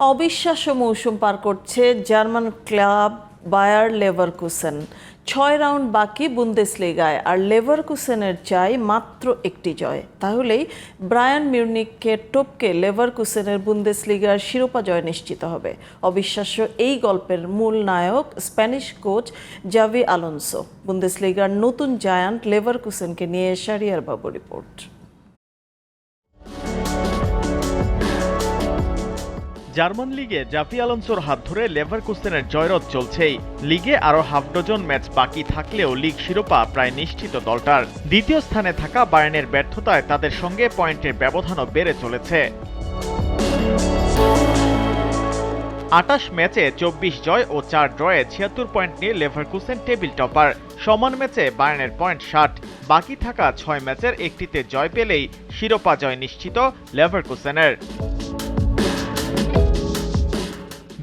অবিশ্বাস্য মৌসুম পার করছে জার্মান ক্লাব বায়ার লেভারকুসেন। ছয় রাউন্ড বাকি বুন্দেসলিগায়, আর লেভারকুসেনের চাই মাত্র একটি জয়। তাহলেই ব্রায়ান মিউনিককে টপকে লেভারকুসেনের বুন্দেসলিগার শিরোপা জয় নিশ্চিত হবে। অবিশ্বাস্য এই গল্পের মূল নায়ক, স্প্যানিশ কোচ জাভি আলোনসো। বুন্দেসলিগার নতুন জায়ান্ট লেভারকুসেনকে নিয়ে শারিয়ার বাবু রিপোর্ট। জার্মান লিগে জাফি আলোনসোর হাত ধরে লেভারকুসেনের জয়রথ চলছেই। লিগে আরও হাফ ডজন ম্যাচ বাকি থাকলেও লিগ শিরোপা প্রায় নিশ্চিত দলটার। দ্বিতীয় স্থানে থাকা বায়ার্নের ব্যর্থতায় তাদের সঙ্গে পয়েন্টের ব্যবধানও বেড়ে চলেছে। আটাশ ম্যাচে চব্বিশ জয় ও চার ড্রয়ে ছিয়াত্তর পয়েন্ট নিয়ে লেভারকুসেন টেবিল টপার। সমান ম্যাচে বায়ার্নের পয়েন্ট ষাট। বাকি থাকা ছয় ম্যাচের একটিতে জয় পেলেই শিরোপা জয় নিশ্চিত লেভারকুসেনের।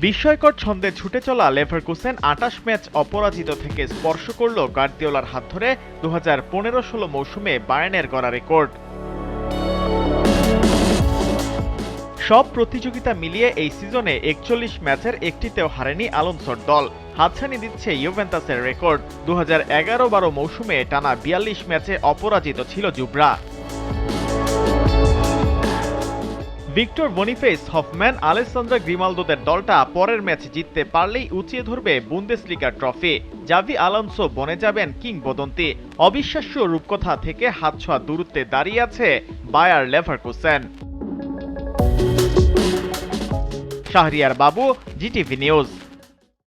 বিস্ময়কর ছন্দে ছুটে চলা লেভারকুসেন আটাশ ম্যাচ অপরাজিত থেকে স্পর্শ করল গার্দিওলার হাত ধরে দু হাজার পনেরো ষোলো মৌসুমে বায়ার্নের গড়া রেকর্ড। সব প্রতিযোগিতা মিলিয়ে এই সিজনে একচল্লিশ ম্যাচের একটিতেও হারেনি আলোনসোর দল। হাতছানি দিচ্ছে ইউভেন্টাসের রেকর্ড। দু হাজার এগারো বারো মৌসুমে টানা বিয়াল্লিশ ম্যাচে অপরাজিত ছিল জুবরা ভিক্টর বনিফেস, হফম্যান আলেসান্দ্রা গ্রিমালদোদের দলটা পরের ম্যাচ জিততে পারলেই উঁচিয়ে ধরবে বুন্দেসলিকার ট্রফি। জাভি আলানসো বনে যাবেন কিংবদন্তি। অবিশ্বাস্য রূপকথা থেকে হাত ছোঁয়া দূরত্বে দাঁড়িয়ে আছে বায়ার লেভারকুসেন। শাহরিয়ার বাবু, জিটিভি নিউজ।